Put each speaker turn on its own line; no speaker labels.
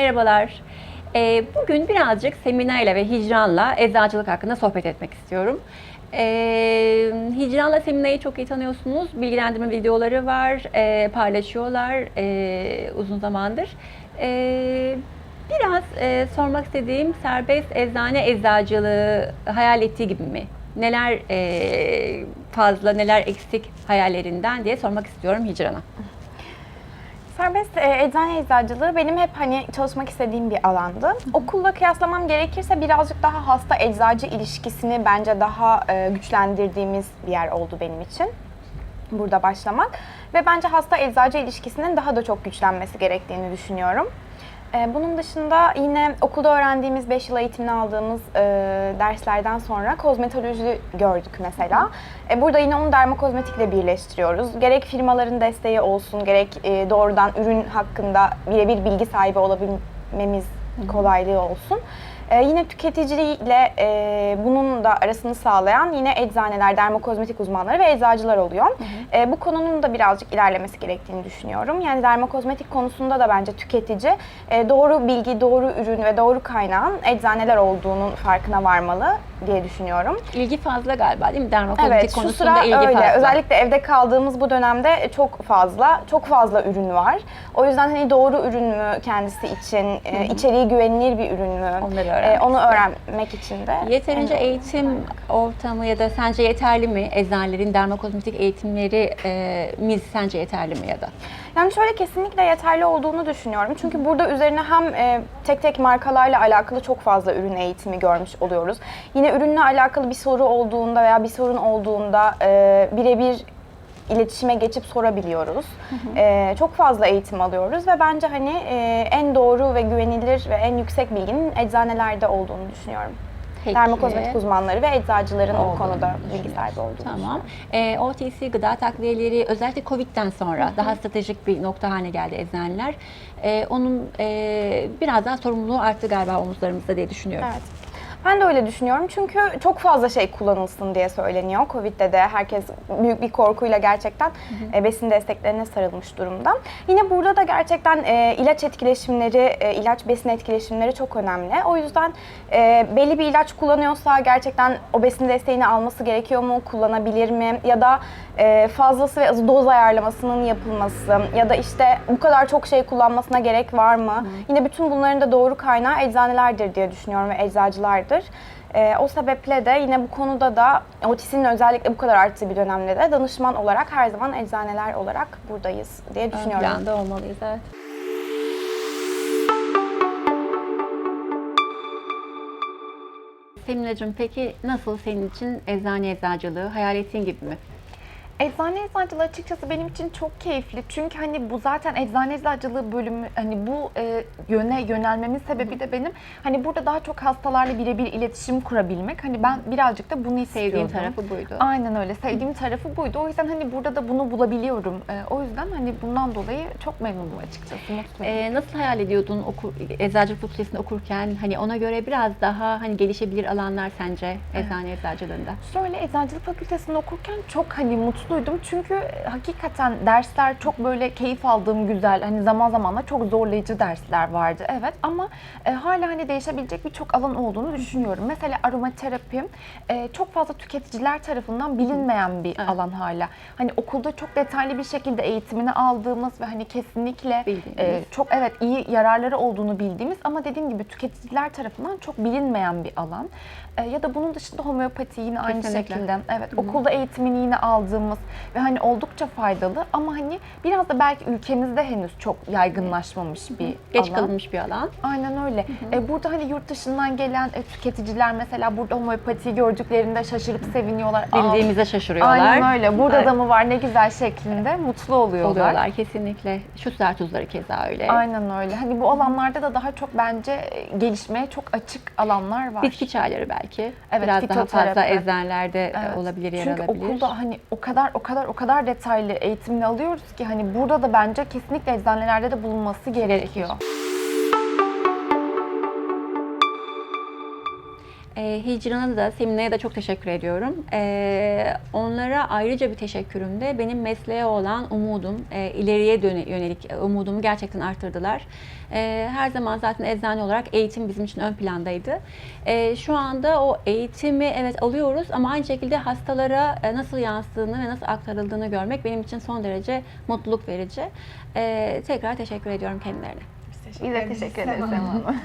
Merhabalar. Ee, bugün birazcık Semina ile ve Hicran'la eczacılık hakkında sohbet etmek istiyorum. Ee, Hicran'la Semina'yı çok iyi tanıyorsunuz. Bilgilendirme videoları var, ee, paylaşıyorlar ee, uzun zamandır. Ee, biraz ee, sormak istediğim serbest eczane eczacılığı hayal ettiği gibi mi? Neler ee, fazla, neler eksik hayallerinden diye sormak istiyorum Hicran'a.
Serbest e, eczane eczacılığı benim hep hani çalışmak istediğim bir alandı. Okulla kıyaslamam gerekirse birazcık daha hasta eczacı ilişkisini bence daha e, güçlendirdiğimiz bir yer oldu benim için. Burada başlamak ve bence hasta eczacı ilişkisinin daha da çok güçlenmesi gerektiğini düşünüyorum. E, Bunun dışında yine okulda öğrendiğimiz 5 yıl eğitimini aldığımız e, derslerden sonra kozmetoloji gördük mesela. E, burada yine onu dermokozmetikle birleştiriyoruz. Gerek firmaların desteği olsun, gerek e, doğrudan ürün hakkında birebir bilgi sahibi olabilmemiz kolaylığı olsun. E, yine tüketiciyle e, bunun da arasını sağlayan yine eczaneler, dermokozmetik uzmanları ve eczacılar oluyor. E, bu konunun da birazcık ilerlemesi gerektiğini düşünüyorum. Yani dermokozmetik konusunda da bence tüketici e, doğru bilgi, doğru ürün ve doğru kaynağın eczaneler olduğunun farkına varmalı diye düşünüyorum.
İlgi fazla galiba değil mi? Dermokozmetik
Evet,
konusunda
sıra
ilgi
öyle.
fazla.
Özellikle evde kaldığımız bu dönemde çok fazla, çok fazla ürün var. O yüzden hani doğru ürün mü kendisi için, e, içeriği güvenilir bir ürün mü?
Onları
e,
öğrenmek
onu
istiyorum.
öğrenmek için de.
Yeterince
en
eğitim ortamı ya da sence yeterli mi? Eczanelerin dermokozmetik eğitimleri e, mi sence yeterli mi ya da?
Yani şöyle kesinlikle yeterli olduğunu düşünüyorum. Çünkü burada üzerine hem e, tek tek markalarla alakalı çok fazla ürün eğitimi görmüş oluyoruz. Yine ürünle alakalı bir soru olduğunda veya bir sorun olduğunda e, birebir iletişime geçip sorabiliyoruz. E, çok fazla eğitim alıyoruz ve bence hani e, en doğru güvenilir ve en yüksek bilginin eczanelerde olduğunu düşünüyorum.
Peki.
Dermokozmetik uzmanları ve eczacıların o konuda bilgi sahibi olduğunu
Tamam. E, OTC gıda takviyeleri özellikle Covid'den sonra daha stratejik bir nokta haline geldi eczaneler. E, onun e, biraz daha sorumluluğu arttı galiba omuzlarımızda diye düşünüyorum.
Evet. Ben de öyle düşünüyorum çünkü çok fazla şey kullanılsın diye söyleniyor. Covid'de de herkes büyük bir korkuyla gerçekten e, besin desteklerine sarılmış durumda. Yine burada da gerçekten e, ilaç etkileşimleri, e, ilaç besin etkileşimleri çok önemli. O yüzden e, belli bir ilaç kullanıyorsa gerçekten o besin desteğini alması gerekiyor mu, kullanabilir mi? Ya da e, fazlası ve doz ayarlamasının yapılması ya da işte bu kadar çok şey kullanmasına gerek var mı? Yine bütün bunların da doğru kaynağı eczanelerdir diye düşünüyorum ve eczacılardır. E, o sebeple de yine bu konuda da otisinin özellikle bu kadar arttığı bir dönemde de danışman olarak her zaman eczaneler olarak buradayız diye
Ön
düşünüyorum.
planda olmalıyız evet. Seminacığım peki nasıl senin için eczane eczacılığı hayal ettiğin gibi mi?
Eczane eczacılığı açıkçası benim için çok keyifli. Çünkü hani bu zaten eczane eczacılığı bölümü hani bu e, yöne yönelmemin sebebi de benim hani burada daha çok hastalarla birebir iletişim kurabilmek. Hani ben birazcık da bunu istiyordum.
Sevdiğin tarafı buydu.
Aynen öyle. Sevdiğim tarafı buydu. O yüzden hani burada da bunu bulabiliyorum. E, o yüzden hani bundan dolayı çok memnunum açıkçası. Mutluyum.
Ee, nasıl hayal ediyordun okur, eczacılık fakültesini okurken? Hani ona göre biraz daha hani gelişebilir alanlar sence eczane eczacılığında?
Şöyle eczacılık fakültesinde okurken çok hani mutluydum çünkü hakikaten dersler çok böyle keyif aldığım güzel hani zaman zaman da çok zorlayıcı dersler vardı evet ama e, hala hani değişebilecek birçok alan olduğunu düşünüyorum. Mesela aromaterapi e, çok fazla tüketiciler tarafından bilinmeyen bir
Evet.
alan hala. Hani okulda çok detaylı bir şekilde eğitimini aldığımız ve hani kesinlikle
Bildiğimiz.
e, çok evet iyi yararları olduğunu bildiğimiz ama dediğim gibi tüketiciler tarafından çok bilinmeyen bir alan. E, ya da bunun dışında homeopati yine aynı
Kesinlikle.
şekilde. Evet, okulda eğitimini yine aldığımız ve hani oldukça faydalı ama hani biraz da belki ülkemizde henüz çok yaygınlaşmamış bir
Geç
alan.
kalınmış bir alan.
Aynen öyle. E, burada hani yurt dışından gelen e, tüketiciler mesela burada homeopatiyi gördüklerinde şaşırıp seviniyorlar.
Bildiğimize şaşırıyorlar.
Aynen öyle. Burada
Evet.
da mı var ne güzel şeklinde mutlu oluyorlar.
Oluyorlar kesinlikle. Şu sıra tuzları keza öyle.
Aynen öyle. Hani bu alanlarda da daha çok bence e, gelişmeye çok açık alanlar var.
Bitki çayları belki.
Evet,
Biraz daha fazla eczanelerde e,
Evet.
olabilir, yer
Çünkü
alabilir.
okulda hani o kadar o kadar o kadar detaylı eğitimini alıyoruz ki hani burada da bence kesinlikle eczanelerde de bulunması gerekiyor.
E, Hicran'a da Semina'ya da çok teşekkür ediyorum. E, onlara ayrıca bir teşekkürüm de benim mesleğe olan umudum, e, ileriye yönelik umudumu gerçekten arttırdılar. E, her zaman zaten eczane olarak eğitim bizim için ön plandaydı. E, şu anda o eğitimi evet alıyoruz ama aynı şekilde hastalara e, nasıl yansıdığını ve nasıl aktarıldığını görmek benim için son derece mutluluk verici. E, tekrar teşekkür ediyorum kendilerine.
Biz de teşekkür ederiz Sema Hanım.